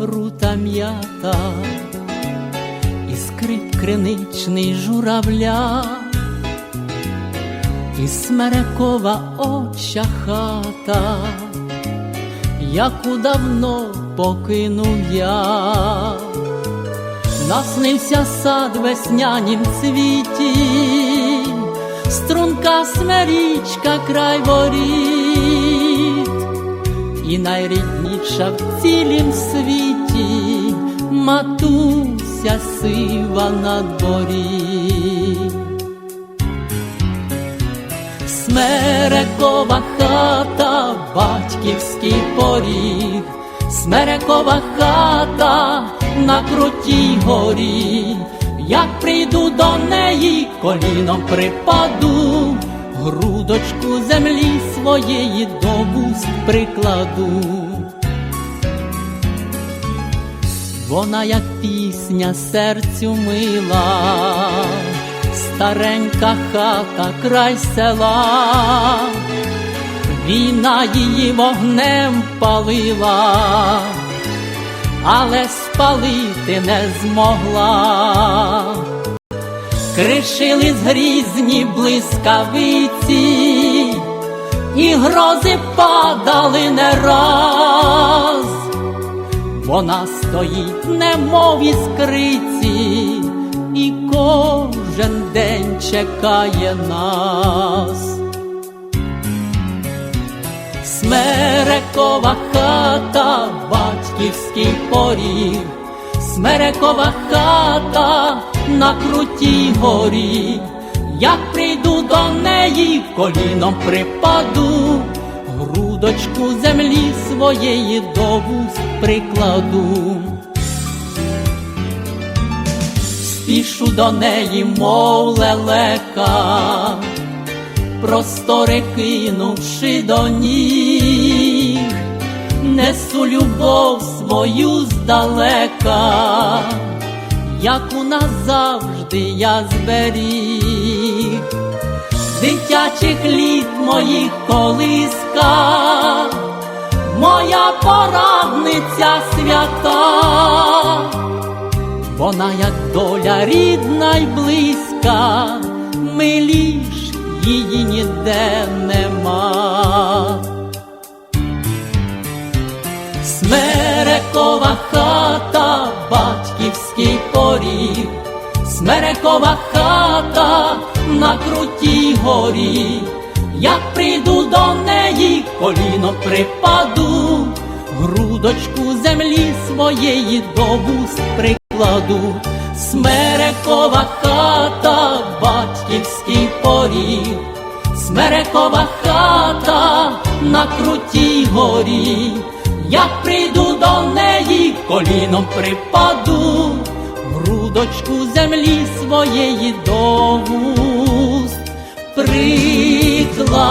хата, і скрип криничний журавля, і смерекова оча хата, яку давно покинув я, наснився сад веснянім цвіті, струнка смерічка край воріт, і найрідніша в цілім світі. Матуся сива на дворі. Смерекова хата, батьківський поріг, Смерекова хата на крутій горі, як прийду до неї, коліном припаду, грудочку землі своєї до вуст прикладу. Вона, як пісня, серцю мила, старенька хата край села, війна її вогнем палила, але спалити не змогла. Кришили грізні блискавиці, і грози падали не раз. Вона стоїть, немов іскриці, і кожен день чекає нас. Смерекова хата, батьківський поріг, Смерекова хата на крутій горі, як прийду до неї, коліном припаду, грудочку землі своєї до вуст прикладу. Спішу до неї, мов лелека, простори кинувши до ніг, несу любов свою здалека, яку назавжди я зберіг, дитячих літ моїх колиска, моя порадниця свята, вона як доля рідна й близька, миліш її ніде нема. Смерекова хата, батьківський Смерекова хата на крутій горі, як прийду до неї, коліно припаду, грудочку землі своєї до вуст прикладу. Смерекова хата, батьківський поріг, Смерекова хата на крутій горі, як прийду до неї, коліном припаду, грудочку землі своєї до вуст прикладу.